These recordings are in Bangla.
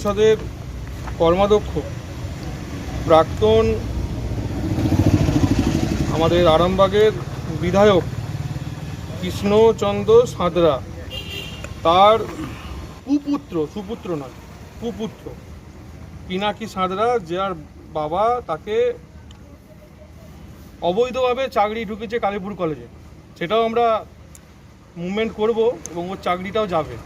পরিষদের কর্মাধ্যক্ষ, প্রাক্তন আমাদের আরামবাগের বিধায়ক কৃষ্ণচন্দ্র সাঁতরা। তার কুপুত্র সুপুত্র নয়, কুপুত্র। পিনাকি সাঁতরা, যার বাবা তাকে অবৈধভাবে চাকরি ঢুকেছে কালীপুর কলেজে। সেটাও আমরা মুভমেন্ট করব এবং ওর চাকরিটাও যাবে।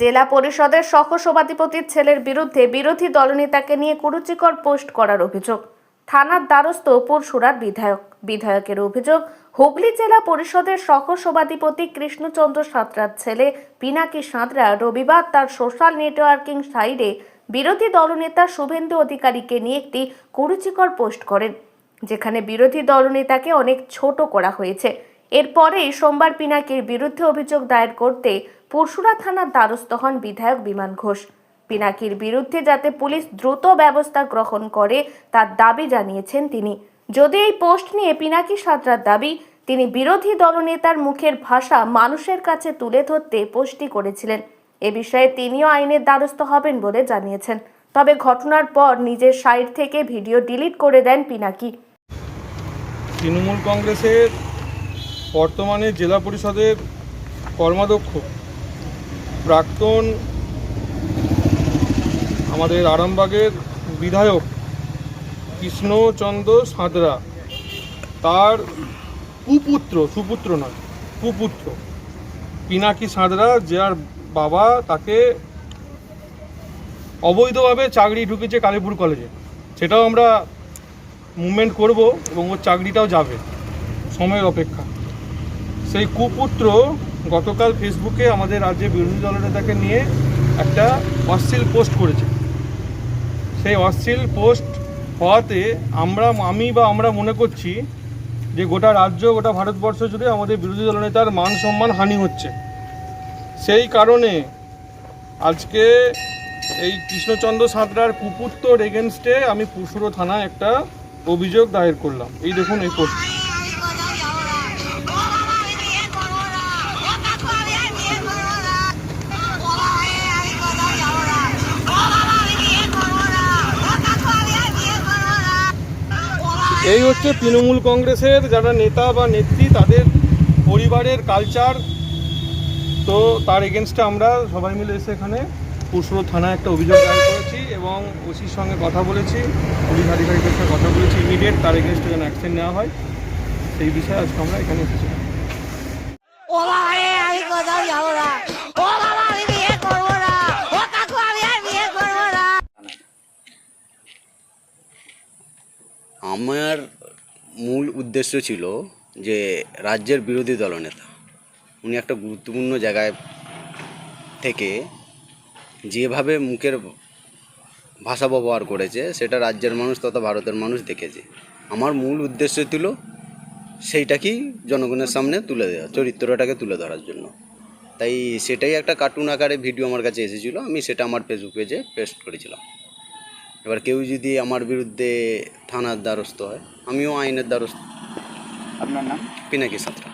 জেলা পরিষদের সহ সভাধিপতির ছেলের বিরুদ্ধে বিরোধী দলনেতাকে নিয়ে কুরুচিকর পোস্ট করার অভিযোগ। থানার দ্বারস্থ পরশুরার বিধায়ক। বিধায়কের অভিযোগ, হুগলি জেলা পরিষদের সহ সভাধিপতি কৃষ্ণচন্দ্র সাঁতরার ছেলে পিনাকি সাঁতরা রবিবার তার সোশ্যাল নেটওয়ার্কিং সাইডে বিরোধী দলনেতা শুভেন্দু অধিকারীকে নিয়ে একটি কুরুচিকর পোস্ট করেন, যেখানে বিরোধী দলনেতাকে অনেক ছোট করা হয়েছে। এরপরেই সোমবার পিনাকির বিরুদ্ধে অভিযোগ দায়ের করতে পরশুরা থানার দ্বারস্থ হন বিধায়ক বিমান ঘোষ। পিনাকির বিরুদ্ধে যাতে পুলিশ দ্রুত ব্যবস্থা গ্রহণ করে, তার দাবি জানিয়েছেন তিনি। যদি এই পোস্ট নিয়ে পিনাকি সাঁতরার দাবি, তিনি বিরোধী দলনেতার মুখের ভাষা মানুষের কাছে তুলে ধরতে পোস্টটি করেছিলেন। এ বিষয়ে তিনিও আইনের দ্বারস্থ হবেন বলে জানিয়েছেন। তবে ঘটনার পর নিজের সাইট থেকে ভিডিও ডিলিট করে দেন পিনাকি। তৃণমূল কংগ্রেসের বর্তমানে জেলা পরিষদের কর্মাধ্যক্ষ, প্রাক্তন আমাদের আরামবাগের বিধায়ক কৃষ্ণচন্দ্র সাঁতরা। তার কুপুত্র, সুপুত্র নয়, কুপুত্র। পিনাকি সাঁতরা, যার বাবা তাকে অবৈধভাবে চাকরি ঢুকেছে কালীপুর কলেজে। সেটাও আমরা মুভমেন্ট করব এবং ওর চাকরিটাও যাবে। সময়ের অপেক্ষা। সেই কুপুত্র গতকাল ফেসবুকে আমাদের রাজ্যে বিরোধী দলনেতাকে নিয়ে একটা অশ্লীল পোস্ট করেছে। সেই অশ্লীল পোস্ট হওয়াতে আমরা, আমি বা আমরা মনে করছি যে গোটা রাজ্য, গোটা ভারতবর্ষ জুড়ে আমাদের বিরোধী দলনেতার মান সম্মান হানি হচ্ছে। সেই কারণে আজকে এই কৃষ্ণচন্দ্র সাঁতরার কুপুত্তর এগেনস্টে আমি পুশুরো থানায় একটা অভিযোগ দায়ের করলাম। এই দেখুন এই পোস্ট। এই হচ্ছে তৃণমূল কংগ্রেসের যারা নেতা বা নেত্রী, তাদের পরিবারের কালচার তো তার এগেনস্টে আমরা সবাই মিলে এসে এখানে পুরসুরো থানায় একটা অভিযোগ দায়ের করেছি এবং ওসির সঙ্গে কথা বলেছি পুলিশ আধিকারিকের সঙ্গে কথা বলেছি। ইমিডিয়েট তার এগেনস্টে যেন অ্যাকশন নেওয়া হয়, সেই বিষয়ে আজকে আমরা এখানে এসেছি ও বাবা রে আমি কোথাও যাব না ও বাবা আমি বিয়ে করব না ও কাকু আমি আর বিয়ে করব না আমার মূল উদ্দেশ্য ছিল যে রাজ্যের বিরোধী দলনেতা উনি একটা গুরুত্বপূর্ণ জায়গায় থেকে যেভাবে মুখের ভাষা ব্যবহার করেছে, সেটা রাজ্যের মানুষ তথা ভারতের মানুষ দেখেছে। আমার মূল উদ্দেশ্য ছিল সেইটাকেই জনগণের সামনে তুলে দেওয়া, চরিত্রটাকে তুলে ধরার জন্য। তাই সেটাই একটা কার্টুন আকারে ভিডিও আমার কাছে এসেছিল, আমি সেটা আমার ফেসবুক পেজে পেস্ট করেছিলাম। এবার কেউ যদি আমার বিরুদ্ধে থানার দ্বারস্থ হয় আমিও আইনের দ্বারস্থ। আপনার নাম? পিনাকি সাঁতরা।